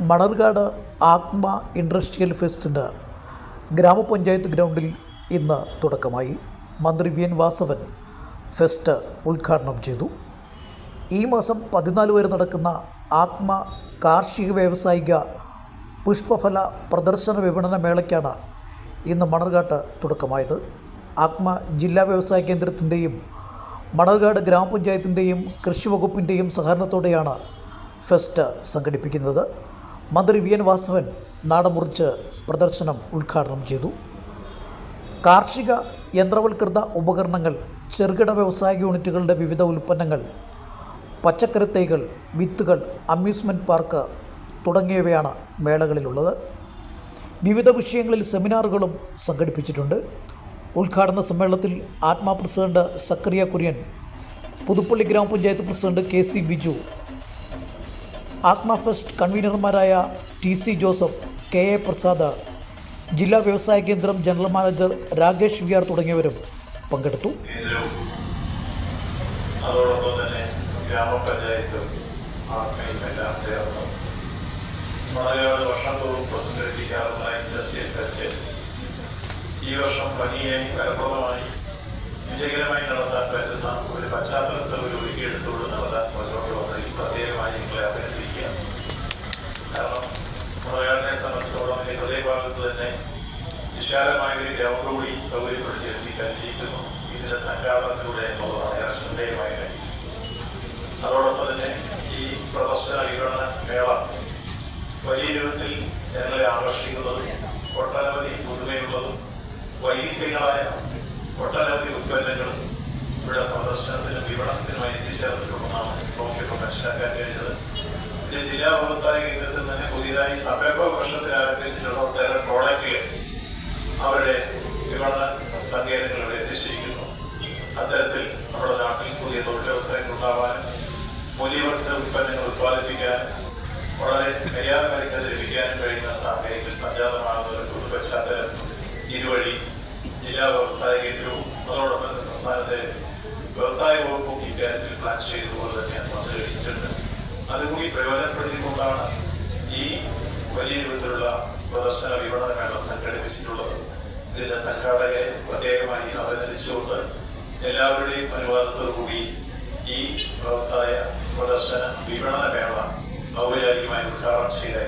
മണർകാട് ആത്മ industrial ഫെസ്റ്റിന് ഗ്രാമപഞ്ചായത്ത് ഗ്രൗണ്ടിൽ ഇന്ന് തുടക്കമായി. മന്ത്രി വി. എൻ. വാസവൻ ഫെസ്റ്റ് ഉദ്ഘാടനം ചെയ്തു. ഈ മാസം പതിനാല് വരെ നടക്കുന്ന ആത്മ കാർഷിക വ്യാവസായിക പുഷ്പഫല പ്രദർശന വിപണന മേളയ്ക്കാണ് ഇന്ന് മണർകാട്ട് തുടക്കമായത്. ആത്മ ജില്ലാ വ്യവസായ കേന്ദ്രത്തിന്റെയും മണർകാട് ഗ്രാമപഞ്ചായത്തിന്റെയും കൃഷി വകുപ്പിന്റെയും സഹകരണത്തോടെയാണ് ഫെസ്റ്റ് സംഘടിപ്പിക്കുന്നത്. മന്ത്രി വി എൻ വാസവൻ നാടമുറിച്ച് പ്രദർശനം ഉദ്ഘാടനം ചെയ്തു. കാർഷിക യന്ത്രവൽകൃത ഉപകരണങ്ങൾ ചെറുകിട വ്യവസായ യൂണിറ്റുകളുടെ വിവിധ ഉൽപ്പന്നങ്ങൾ പച്ചക്കറി തൈകൾ വിത്തുകൾ അമ്യൂസ്മെന്റ് പാർക്ക് തുടങ്ങിയവയാണ് മേളകളിലുള്ളത്. വിവിധ വിഷയങ്ങളിൽ സെമിനാറുകളും സംഘടിപ്പിച്ചിട്ടുണ്ട്. ഉദ്ഘാടന സമ്മേളനത്തിൽ ആത്മാ പ്രസിഡന്റ് സക്കറിയ കുര്യൻ പുതുപ്പള്ളി ഗ്രാമപഞ്ചായത്ത് president K C Biju Athma fest കൺവീനർമാരായ T C Joseph K A Prasad ജില്ലാ വ്യവസായ കേന്ദ്രം ജനറൽ മാനേജർ രാകേഷ് വി തുടങ്ങിയവരും പങ്കെടുത്തു. അതോടൊപ്പം തന്നെ ഗ്രാമപഞ്ചായത്തും ആത്മയും എല്ലാം ചേർന്ന് മലയാള വർഷം തോറും പ്രസിദ്ധീകരിക്കാറുള്ള ഇൻഡസ്ട്രിയൽ ഫെസ്റ്റ് ഈ വർഷം വിശാലമായ ഒരു ഗ്രൗണ്ട് കൂടി സൗകര്യപ്പെടുത്തി കഴിഞ്ഞിരിക്കുന്നു ഇതിന്റെ സംഘാടനത്തിലൂടെ എന്നുള്ളതാണ് ഏറെ ശ്രദ്ധേയമായ കാര്യം. അതോടൊപ്പം തന്നെ ഈ പ്രദർശന വിവരണ മേള വലിയ രൂപത്തിൽ ജനങ്ങളെ ആകർഷിക്കുന്നതും ഒട്ടനവധി പുതുമയുള്ളതും വൈവിധ്യങ്ങളായ ഒട്ടനവധി ഉൽപ്പന്നങ്ങളും ഇവിടെ പ്രദർശനത്തിനും വിപണനത്തിനുമായി എത്തിച്ചേർന്നിട്ടുണ്ടെന്നാണ് നോക്കിയപ്പോൾ മനസ്സിലാക്കാൻ കഴിഞ്ഞത്. ഇത് ജില്ലാ വ്യവസായ കേന്ദ്രത്തിൽ തന്നെ വളരെ കയ്യാമരിക്കൽ ലഭിക്കാനും കഴിയുന്ന സാഹചര്യത്തിൽ സംജാതമാകുന്ന ഒരു പൊതു ഇതുവഴി ജില്ലാ വ്യവസായ കേന്ദ്രവും അതോടൊപ്പം സംസ്ഥാനത്തെ വ്യവസായ വകുപ്പും ഇക്കാര്യത്തിൽ പ്ലാൻ ചെയ്തതുപോലെ തന്നെയാണ് മന്ത്രി കഴിഞ്ഞിട്ടുണ്ട് അതുകൂടി പ്രയോജനപ്പെടുത്തിക്കൊണ്ടാണ് ഈ വലിയ രൂപത്തിലുള്ള പ്രദർശന വിപണന മേള സംഘടിപ്പിച്ചിട്ടുള്ളത്. ഇതിന്റെ സംഘാടകരെ പ്രത്യേകമായി അഭിനന്ദിച്ചുകൊണ്ട് എല്ലാവരുടെയും അനുവാദത്തോടുകൂടി ഈ വ്യവസായ പ്രദർശന വിപണന മേള I don't see that.